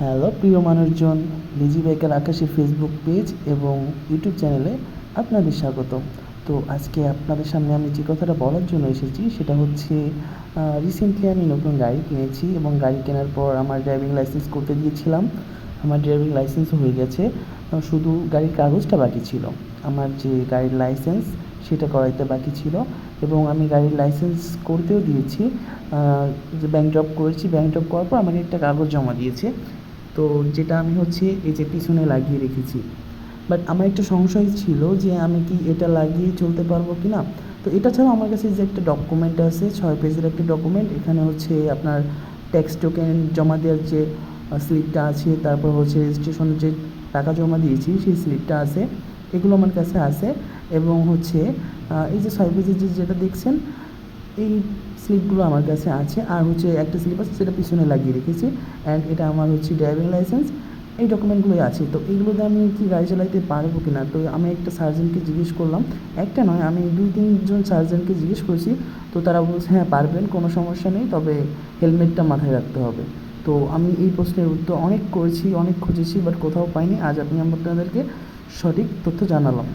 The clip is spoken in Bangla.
হ্যালো, প্রিয় মানুষজন লিজি বাইকার আকাশের ফেসবুক পেজ এবং ইউটিউব চ্যানেলে আপনাদের স্বাগত তো আজকে আপনাদের সামনে আমি যে কথাটা বলার জন্য এসেছি, সেটা হচ্ছে রিসেন্টলি আমি নতুন গাড়ি কিনেছি এবং গাড়ি কেনার পর আমার ড্রাইভিং লাইসেন্স করতে দিয়েছিলাম। আমার ড্রাইভিং লাইসেন্সও হয়ে গেছে শুধু গাড়ির কাগজটা বাকি ছিল। আমার যে গাড়ির লাইসেন্স সেটা করাইতে বাকি ছিল এবং আমি গাড়ির লাইসেন্স করতেও দিয়েছি। যে ব্যাংক ড্রপ করেছি ব্যাংক ড্রপ করার পর আমাকে একটা কাগজ জমা দিয়েছে। তো যেটা আমি হচ্ছে এই যে পিছনে লাগিয়ে রেখেছি। বাট আমার একটা সংশয় ছিল যে আমি কি এটা লাগিয়ে চলতে পারব কি না তো এটা ছাড়াও আমার কাছে যে একটা ডকুমেন্ট আছে, ছয় পেজের একটা ডকুমেন্ট এখানে হচ্ছে আপনার ট্যাক্স টোকেন জমা দেওয়ার যে স্লিপটা আছে, তারপর হচ্ছে রেজিস্ট্রেশনের যে টাকা জমা দিয়েছি, সেই স্লিপটা আছে, এগুলো আমার কাছে আছে। এবং হচ্ছে এই যে ছয় পেজের যে যেটা দেখছেন এই স্লিপগুলো আমার কাছে আছে। আর হচ্ছে একটা স্লিপ আছে সেটা পিছনে লাগিয়ে রেখেছি। অ্যান্ড এটা আমার হচ্ছে ড্রাইভিং লাইসেন্স এই ডকুমেন্টগুলোই আছে। তো এইগুলোতে আমি কি গাড়ি চালাইতে পারব কি না তো আমি একটা সার্জনকে জিজ্ঞেস করলাম। একটা নয়, আমি দুই তিনজন সার্জনকে জিজ্ঞেস করেছি। তো তারা বলছে হ্যাঁ পারবেন, কোনো সমস্যা নেই। তবে হেলমেটটা মাথায় রাখতে হবে। তো আমি এই প্রশ্নের উত্তর অনেক করেছি, অনেক খুঁজেছি বাট কোথাও পাইনি। আজ আমি আপনাদেরকে সঠিক তথ্য জানালাম।